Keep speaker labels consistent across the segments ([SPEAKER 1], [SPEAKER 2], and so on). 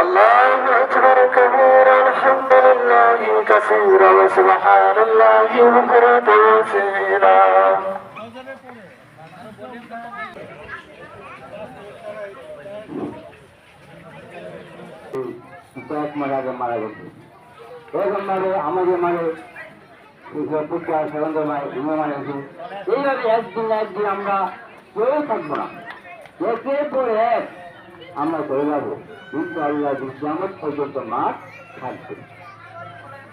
[SPEAKER 1] الله أكبر كبيرا الحمد لله كثيرا وسبحان الله بكرة وأصيلا
[SPEAKER 2] কয়েক মাস আগে মারা গেছে। এরকম ভাবে আমাদের মানে এইভাবে একদিন আমরা থাকব না। একে আমরা কিন্তু আল্লাহ বিদ্যামত পর্যন্ত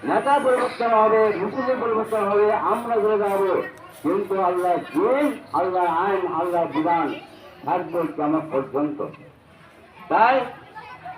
[SPEAKER 2] নেতা পরিবর্তন হবে, মুসলিম পরিবর্তন হবে, আমরা চলে যাব। কিন্তু আল্লাহ দিন, আল্লাহ আইন, আল্লাহ বিধান থাকবে কেমন পর্যন্ত? তাই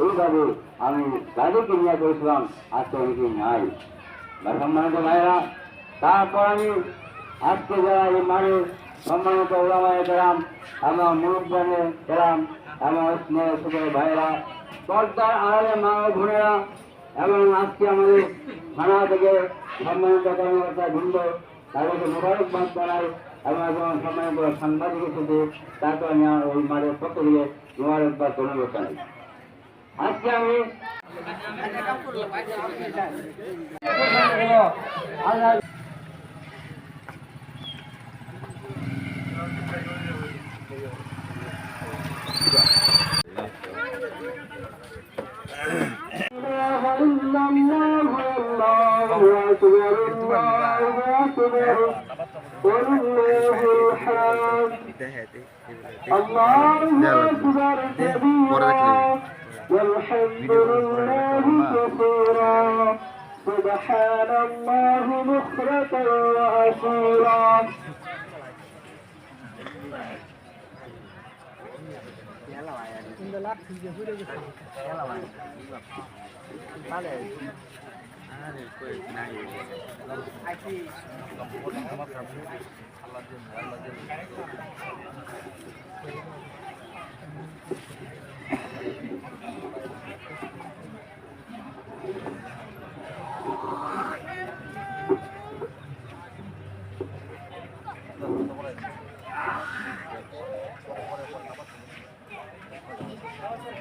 [SPEAKER 2] এইভাবে আমি তাদেরকে নিয়ে করেছিলাম আজকে অনেকে নাই। সম্মানিত ভাইরা তারপর আমি আজকে যারা এই মানুষ সম্মানিত ওলামায় গেলাম আমার মুরব্বানে গেলাম আমার স্নেহ সুখের ভাইরা পর্দার আড়ালে মা ও বোনেরা, এবং আজকে আমাদের থানা থেকে সম্মানিত কর্মকর্তা বৃন্দ, তাদেরকে মোবারকবাদ জানাই, এবং একজন সম্মানিত সাংবাদিক এসেছে তাকে আমি ওই মাঠের পক্ষ দিয়ে মোবারকবাদ ধন্যবাদ জানাই। আজকে আমি আল্লাহ إله إلا الله الله أكبر الله أكبر ولله الحمد الله أكبر كبيرا والحمد لله كثيرا. سبحان الله بكرة وأصيلا. やばい。